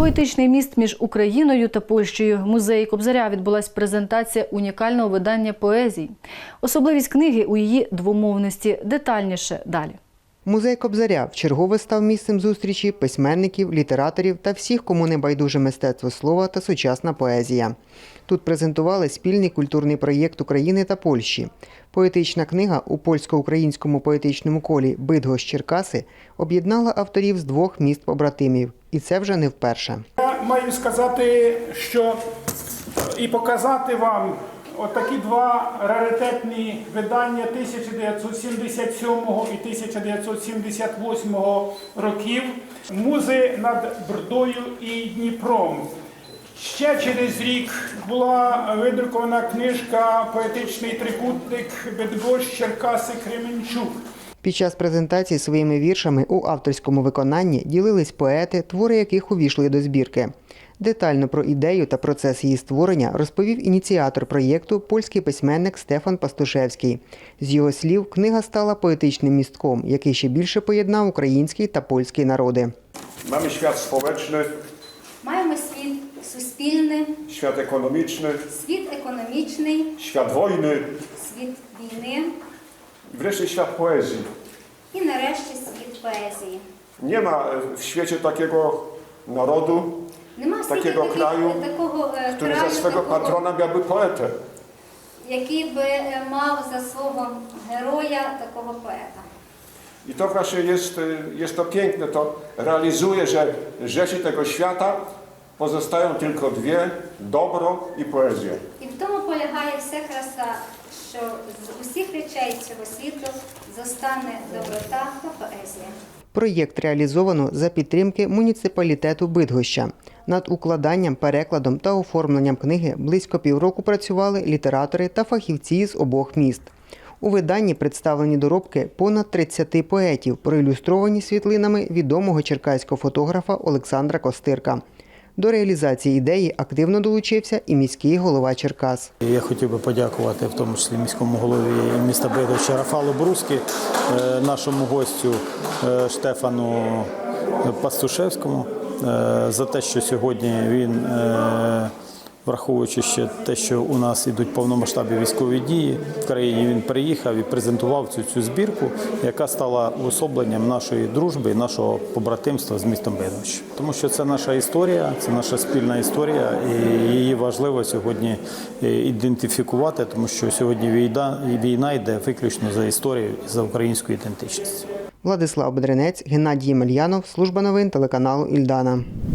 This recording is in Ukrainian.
Поетичний міст між Україною та Польщею. В музеї Кобзаря відбулась презентація унікального видання поезій. Особливість книги у її двомовності. Детальніше далі. Музей Кобзаря вчергове став місцем зустрічі письменників, літераторів та всіх, кому не байдуже мистецтво слова та сучасна поезія. Тут презентували спільний культурний проєкт України та Польщі. Поетична книга у польсько-українському поетичному колі Бидгощ Черкаси об'єднала авторів з двох міст побратимів. І це вже не вперше. Я маю сказати, що і показати вам отакі два раритетні видання 1977 і 1978 років Музи над Брдою і Дніпром. Ще через рік була видрукована книжка Поетичний трикутник Бедгощ Черкаси Кременчук. Під час презентації своїми віршами у авторському виконанні ділились поети, твори яких увійшли до збірки. Детально про ідею та процес її створення розповів ініціатор проєкту польський письменник Стефан Пастушевський. З його слів, книга стала поетичним містком, який ще більше поєднав український та польський народи. Mamy świat społeczny, Маємо світ суспільний, świat ekonomiczny, світ економічний, świat wojny світ війни i wreszcie świat poezji. і нарешті світ поезії. Nie ma e, w świecie takiego narodu, Нема в світі Такого таких- краю, такого е, który краю, za swego такого, patrona miałby poetę. який би е, мав за свого героя такого поета. I to właśnie jest, e, jest to piękne, to realizuje, że rzeczy tego świata pozostają tylko dwie, dobro i poezja. І в тому полягає вся краса, що з усіх речей цього світу зостане доброта та поезія. Проєкт реалізовано за підтримки муніципалітету Бидгоща. Над укладанням, перекладом та оформленням книги близько півроку працювали літератори та фахівці з обох міст. У виданні представлені доробки понад 30 поетів, проілюстровані світлинами відомого черкаського фотографа Олександра Костирка. До реалізації ідеї активно долучився і міський голова Черкас. Я хотів би подякувати в тому числі міському голові міста Бидовича Рафалу Брускі, е, нашому гостю е, Штефану Пастушевському е, за те, що сьогодні він, враховуючи ще те, що у нас ідуть повномасштабні військові дії в країні, він приїхав і презентував цю, цю збірку, яка стала уособленням нашої дружби нашого побратимства з містом Бидович. Тому що це наша історія, це наша спільна історія, і її важливо сьогодні е, ідентифікувати, тому що сьогодні війна, війна йде виключно за історією і за українською ідентичністю. Владислав Бедренець, Геннадій Мельянов, служба новин телеканалу Ільдана.